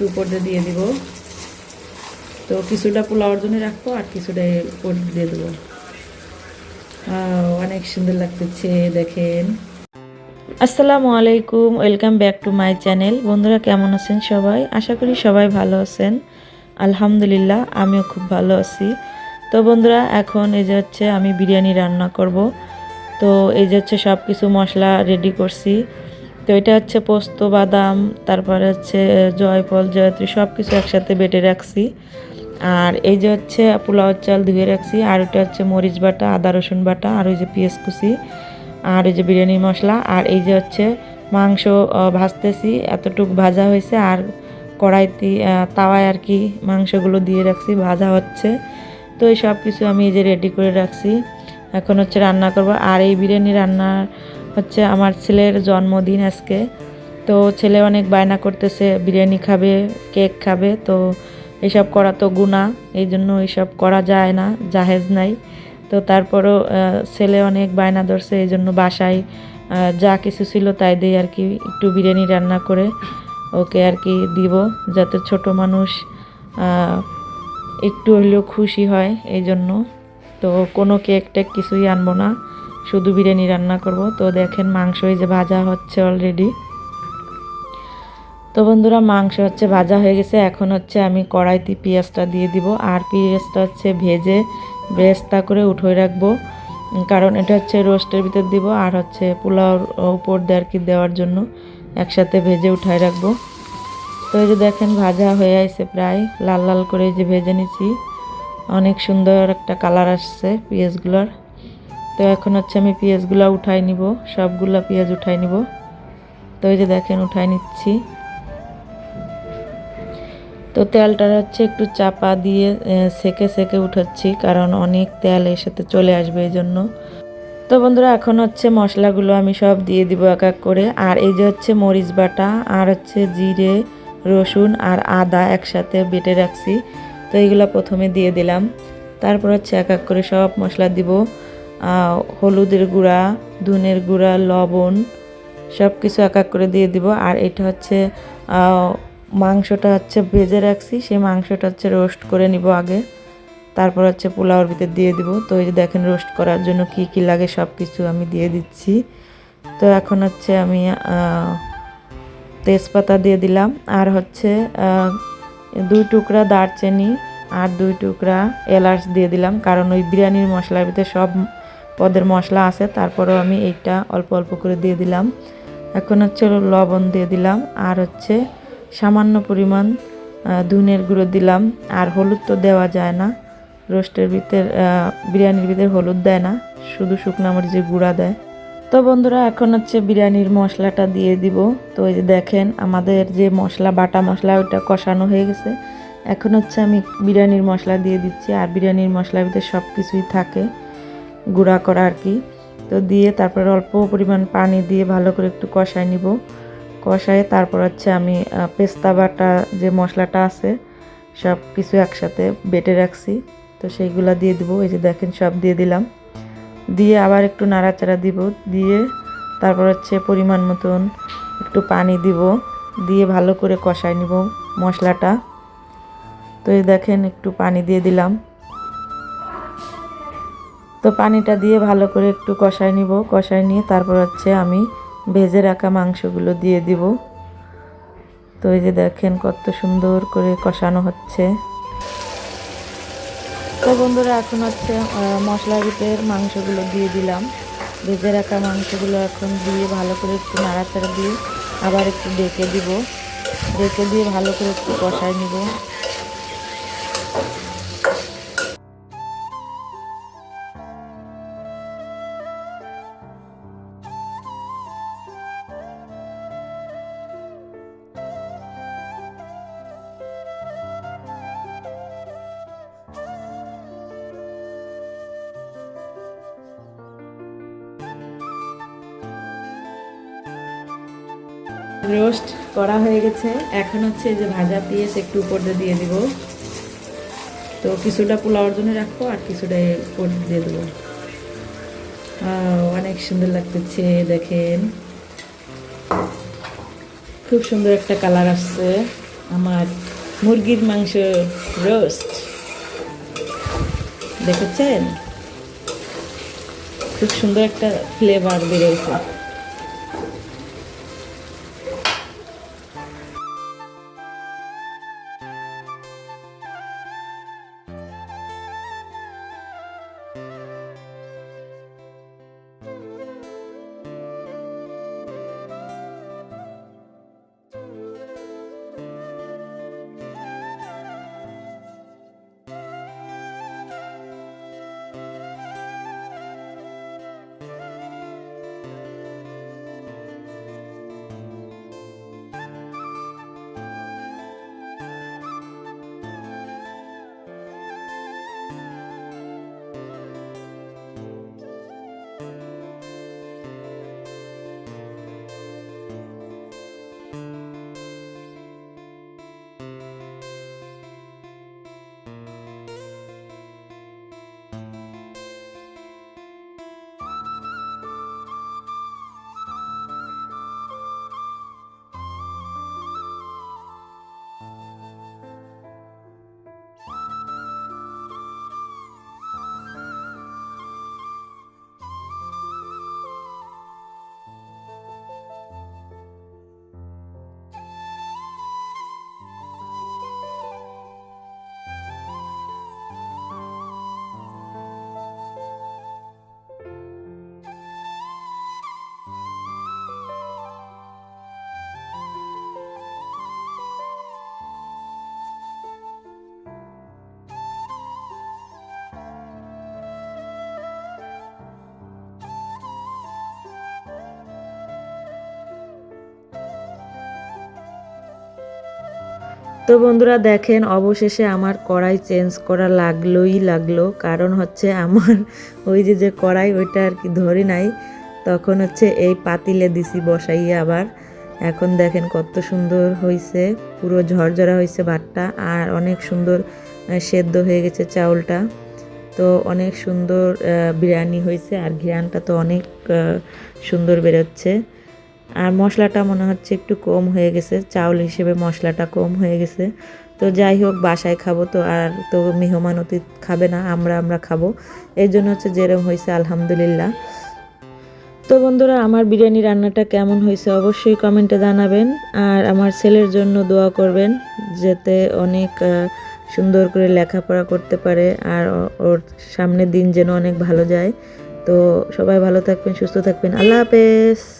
একটু উপর দিয়ে দিয়ে দিব। তো কিছুটা পোলাওয়ার জন্য রাখব আর কিছুটা উপর দিয়ে দেবো। অনেক সুন্দর লাগতেছে, দেখেন। আসসালামু আলাইকুম, welcome back to my channel. বন্ধুরা, কেমন আছেন সবাই? আশা করি সবাই ভালো আছেন। আলহামদুলিল্লাহ, আমিও খুব ভালো আছি। তো বন্ধুরা, এখন এই যে হচ্ছে আমি বিরিয়ানি রান্না করব। তো এই যে হচ্ছে সব কিছু মশলা রেডি করছি। তো এটা হচ্ছে পোস্ত, বাদাম, তারপরে হচ্ছে জয়ফল, জয়ত্রী সব কিছু একসাথে বেটে রাখছি। আর এই যে হচ্ছে পোলাও চাল ধুয়ে রাখছি, আর এটা হচ্ছে মরিচ বাটা, আদা, রসুন বাটা, আর ওই যে পেঁয়াজ কুচি, আর ওই যে বিরিয়ানি মশলা, আর এই যে হচ্ছে মাংস ভাজতেছি, এতটুক ভাজা হয়েছে, আর কড়াইতে তাওয়ায় আর কি মাংসগুলো দিয়ে রাখছি, ভাজা হচ্ছে। তো এই সব কিছু আমি এই যে রেডি করে রাখছি। এখন হচ্ছে রান্না করব, আর এই বিরিয়ানি রান্না হচ্ছে আমার ছেলের জন্মদিন আজকে। তো ছেলে অনেক বায়না করতেছে, বিরিয়ানি খাবে, কেক খাবে, তো এসব করা তো গুণা, এই জন্য এইসব করা যায় না, জাহেজ নাই। তো তারপরও ছেলে অনেক বায়না ধরছে, এই জন্য বাসায় যা কিছু ছিল তাই দিয়ে আর কি একটু বিরিয়ানি রান্না করে ওকে আর কি দিব, যাতে ছোট মানুষ একটু হলেও খুশি হয়, এই জন্য। তো কোনো কেক টেক কিছুই আনব না। শুধু বিরিয়ানি রান্না করব। তো দেখেন মাংস এই যে ভাজা হচ্ছে অলরেডি তো বন্ধুরা, মাংস হচ্ছে ভাজা হয়ে গেছে। এখন হচ্ছে আমি কড়াইতে পেঁয়াজটা দিয়ে দিব। আর পেঁয়াজটা হচ্ছে ভেজে বেস্তা করে উঠোয় রাখব। কারণ এটা হচ্ছে রোস্টের ভিতর দিব। আর হচ্ছে পোলাওর উপর দিয়ে কি দেওয়ার জন্য একসাথে ভেজে উঠায় রাখব। তো এই যে দেখেন ভাজা হয়ে আছে প্রায়। লাল লাল করে যে ভেজে নিছি। অনেক সুন্দর একটা কালার আসছে পেঁয়াজগুলোর। তো এখন হচ্ছে আমি পেঁয়াজগুলো উঠাই নিব, সবগুলা পেঁয়াজ উঠাই নিব। তো এই যে দেখেন, উঠাই নিচ্ছি। তো তেলটা হচ্ছে একটু চাপা দিয়ে সেকে সেকে উঠাচ্ছি, কারণ অনেক তেল এর সাথে চলে আসবে এই জন্য তো বন্ধুরা, এখন হচ্ছে মশলাগুলো আমি সব দিয়ে দিব এক এক করে। আর এই যে হচ্ছে মরিচ বাটা আর হচ্ছে জিরে, রসুন আর আদা একসাথে বেটে রাখছি। তো এইগুলো প্রথমে দিয়ে দিলাম। তারপর হচ্ছে এক এক করে সব মশলা দিব। হলুদের গুঁড়া ধনের গুঁড়া, লবণ সব কিছু এক এক করে দিয়ে দিব। আর এটা হচ্ছে মাংসটা হচ্ছে ভেজে রাখছি, সেই মাংসটা হচ্ছে রোস্ট করে নিব আগে। তারপর হচ্ছে পোলাওর ভিতর দিয়ে দিব। তো এই যে দেখেন, রোস্ট করার জন্য কি কি লাগে সব কিছু আমি দিয়ে দিচ্ছি। তো এখন হচ্ছে আমি তেজপাতা দিয়ে দিলাম। আর হচ্ছে দুই টুকরা দারচিনি আর দুই টুকরা এলাচ দিয়ে দিলাম। কারণ ওই বিরিয়ানির মশলার ভিতরে সব পদের মশলা আছে, তারপরেও আমি এইটা অল্প অল্প করে দিয়ে দিলাম। এখন হচ্ছে লবণ দিয়ে দিলাম, আর হচ্ছে সামান্য পরিমাণ ধুনের গুঁড়ো দিলাম। আর হলুদ তো দেওয়া যায় না, রোস্টের ভিতর বিরিয়ানির ভিতর হলুদ দেয় না, শুধু শুকনো মরিচের গুঁড়া দেয়। তো বন্ধুরা, এখন হচ্ছে বিরিয়ানির মশলাটা দিয়ে দিব। তো এই যে দেখেন, আমাদের যে মশলা, বাটা মশলা, ওটা কষানো হয়ে গেছে। এখন হচ্ছে আমি বিরিয়ানির মশলা দিয়ে দিচ্ছি, আর বিরিয়ানির মশলার ভিতরে সব কিছুই থাকে। গুঁড়া করা আর কি। তো দিয়ে তারপর অল্প পরিমাণ পানি দিয়ে ভালো করে একটু কষায় নিব। কষায় তারপর হচ্ছে আমি পেস্তা বাটা যে মশলাটা আছে, সব কিছু একসাথে বেটে রাখছি। তো সেইগুলা দিয়ে দিব। এই যে দেখেন সব দিয়ে দিলাম। দিয়ে আবার একটু নাড়াচাড়া দিব। দিয়ে তারপর হচ্ছে পরিমাণ মতন একটু পানি দিব। দিয়ে ভালো করে কষায় নিব মশলাটা। তো এই দেখেন একটু পানি দিয়ে দিলাম। তো পানিটা দিয়ে ভালো করে একটু কষায় নিব। কষায় নিয়ে তারপর হচ্ছে আমি ভেজে রাখা মাংসগুলো দিয়ে দিব। তো এই যে দেখেন কত সুন্দর করে কষানো হচ্ছে। তো বন্ধুরা, এখন হচ্ছে মশলা ভিতরে মাংসগুলো দিয়ে দিলাম। ভেজে রাখা মাংসগুলো এখন দিয়ে ভালো করে একটু নাড়াচাড়া দিয়ে আবার একটু ডেকে দিব। ডেকে দিয়ে ভালো করে একটু কষায় নিব। রোস্ট করা হয়ে গেছে। এখন হচ্ছে যে ভাজা পেঁয়াজ একটু উপর দিয়ে দিয়ে দিব। তো কিছুটা পোলাওয়ার জন্য রাখব আর কিছুটা উপর দিয়ে দেবো। অনেক সুন্দর লাগতেছে, দেখেন। খুব সুন্দর একটা কালার আসছে আমার মুরগির মাংস রোস্ট। দেখেছেন? খুব সুন্দর একটা ফ্লেভার বেরোয়েছে তো বন্ধুরা দেখেন, অবশেষে আমার কড়াই চেঞ্জ করা লাগলোই লাগল। কারণ হচ্ছে আমার ওই যে যে কড়াই ওইটা আর কি ধরি নাই। তখন হচ্ছে এই পাতিলে দিছি বসাইয়ে আবার। এখন দেখেন কত সুন্দর হয়েছে পুরো ঝরঝরা হয়েছে ভাতটা। আর অনেক সুন্দর সেদ্ধ হয়ে গেছে চাউলটা। তো অনেক সুন্দর বিরিয়ানি হয়েছে আর ঘিরানটা তো অনেক সুন্দর বেরোচ্ছে। আর মশলাটা মনে হচ্ছে একটু কম হয়ে গেছে। চাউল হিসেবে মশলাটা কম হয়ে গেছে। তো যাই হোক, বাসায় খাব তো, আর তো মেহমান অতীত খাবে না, আমরা আমরা খাব। এই জন্য হচ্ছে যেরকম হয়েছে, আলহামদুলিল্লাহ। তো বন্ধুরা, আমার বিরিয়ানি রান্নাটা কেমন হয়েছে অবশ্যই কমেন্টে জানাবেন। আর আমার ছেলের জন্য দোয়া করবেন, যাতে অনেক সুন্দর করে লেখাপড়া করতে পারে, আর ওর সামনের দিন যেন অনেক ভালো যায়। তো সবাই ভালো থাকবেন, সুস্থ থাকবেন। আল্লাহ হাফেজ।